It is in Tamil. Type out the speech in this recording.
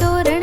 தோரண